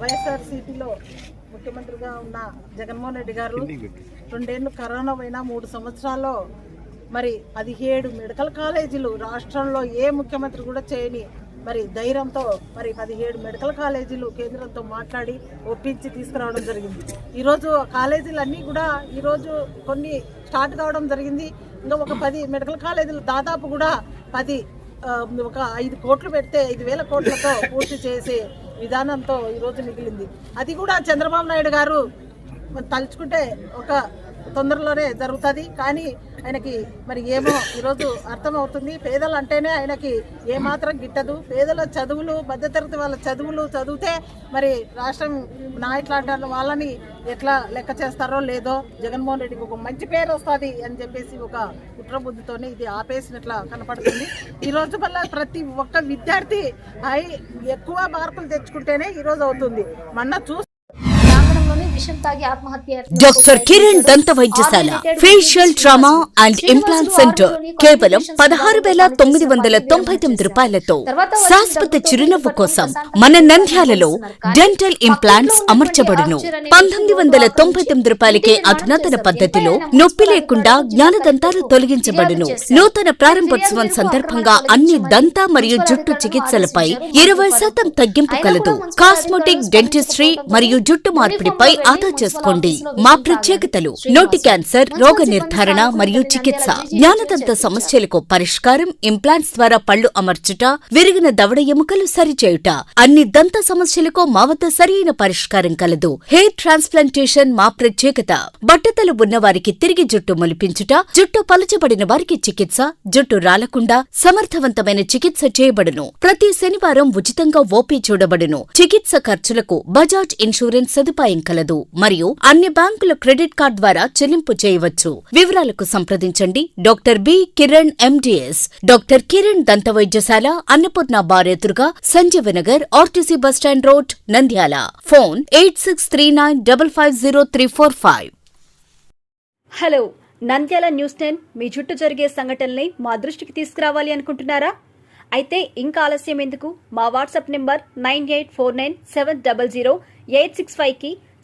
వైఎస్ఆర్సీపీలో ముఖ్యమంత్రిగా ఉన్న జగన్మోహన్ రెడ్డి గారు రెండేళ్ళు కరోనా పోయినా మూడు సంవత్సరాల్లో మరి పదిహేడు మెడికల్ కాలేజీలు రాష్ట్రంలో ఏ ముఖ్యమంత్రి కూడా చేయని మరి ధైర్యంతో మరి పదిహేడు మెడికల్ కాలేజీలు కేంద్రంతో మాట్లాడి ఒప్పించి తీసుకురావడం జరిగింది. ఈరోజు కాలేజీలు అన్నీ కూడా ఈరోజు కొన్ని స్టార్ట్ కావడం జరిగింది. ఇంకా ఒక పది మెడికల్ కాలేజీలు దాదాపు కూడా పది ఒక ఐదు కోట్లు పెడితే ఐదు వేల కోట్లతో పూర్తి చేసే విధానంతో ఈరోజు మిగిలింది. అది కూడా చంద్రబాబు నాయుడు గారు తలుచుకుంటే ఒక తొందరలోనే జరుగుతుంది. కానీ ఆయనకి మరి ఏమో ఈరోజు అర్థమవుతుంది. పేదలు అంటేనే ఆయనకి ఏమాత్రం గిట్టదు. పేదల చదువులు మధ్యతరగతి వాళ్ళ చదువులు చదివితే మరి రాష్ట్రం నా ఇట్లాంటి వాళ్ళని ఎట్లా లెక్క చేస్తారో లేదో జగన్మోహన్ రెడ్డికి ఒక మంచి పేరు వస్తుంది అని చెప్పేసి ఒక కుట్రబుద్ధితోనే ఇది ఆపేసినట్లా కనపడుతుంది. ఈ రోజు వల్ల ప్రతి ఒక్క విద్యార్థి హై ఎక్కువ మార్కులు తెచ్చుకుంటేనే ఈరోజు అవుతుంది. మొన్న చూసి డాక్టర్ కిరణ్ దంత వైద్యశాల facial trauma and implant centre కేవలం పదహారు వేల తొమ్మిది వందల తొంభై తొమ్మిది రూపాయలతో శాశ్వత చిరునవ్వు కోసం మన నంద్యాలలో డెంటల్ ఇంప్లాంట్స్ అమర్చబడును పంతొమ్మిది వందల తొంభై తొమ్మిది రూపాయలకే అధునాతన పద్ధతిలో నొప్పి లేకుండా జ్ఞానదంతాలు తొలగించబడును నూతన ప్రారంభోత్సవం సందర్భంగా అన్ని దంత మరియు జుట్టు చికిత్సలపై ఇరవై శాతం తగ్గింపు కలదు కాస్మెటిక్ డెంటిస్ట్రీ మరియు జుట్టు మార్పిడిపై ఆదా చేసుకోండి. మా ప్రత్యేకతలు నోటి క్యాన్సర్ రోగ నిర్ధారణ మరియు చికిత్స జ్ఞానదంత సమస్యలకు పరిష్కారం ఇంప్లాంట్స్ ద్వారా పళ్ళు అమర్చుట విరిగిన దవడ ఎముకలు సరిచేయుట అన్ని దంత సమస్యలకు మా వద్ద సరైన పరిష్కారం కలదు. హెయిర్ ట్రాన్స్ప్లాంటేషన్ మా ప్రత్యేకత. బట్టతలు ఉన్నవారికి తిరిగి జుట్టు మొలిపించుట జుట్టు పలచబడిన వారికి చికిత్స జుట్టు రాలకుండా సమర్థవంతమైన చికిత్స చేయబడును. ప్రతి శనివారం ఉచితంగా ఓపీ చూడబడును. చికిత్స ఖర్చులకు బజాజ్ ఇన్సూరెన్స్ సదుపాయం కలదు. మరియు అన్ని బ్యాంకుల క్రెడిట్ కార్డ్ ద్వారా చెల్లింపు చేయవచ్చు. వివరాలకు సంప్రదించండి. Doctor B Kiran MDS doctor Kiran దంత వైద్యశాల అన్నపూర్ణ బార్ ఎదురుగా Sanjeevanagar RTC bus stand road Nandyal. Phone eight six three nine double five zero three four five. Hello Nandyal news ten మీ చుట్టూ జరిగే సంఘటనల్ని మా దృష్టికి తీసుకురావాలి అనుకుంటున్నారా? అయితే ఇంకా ఆలస్యం ఎందుకు? మా WhatsApp number nine eight four nine seven double zero eight six ఫైవ్కి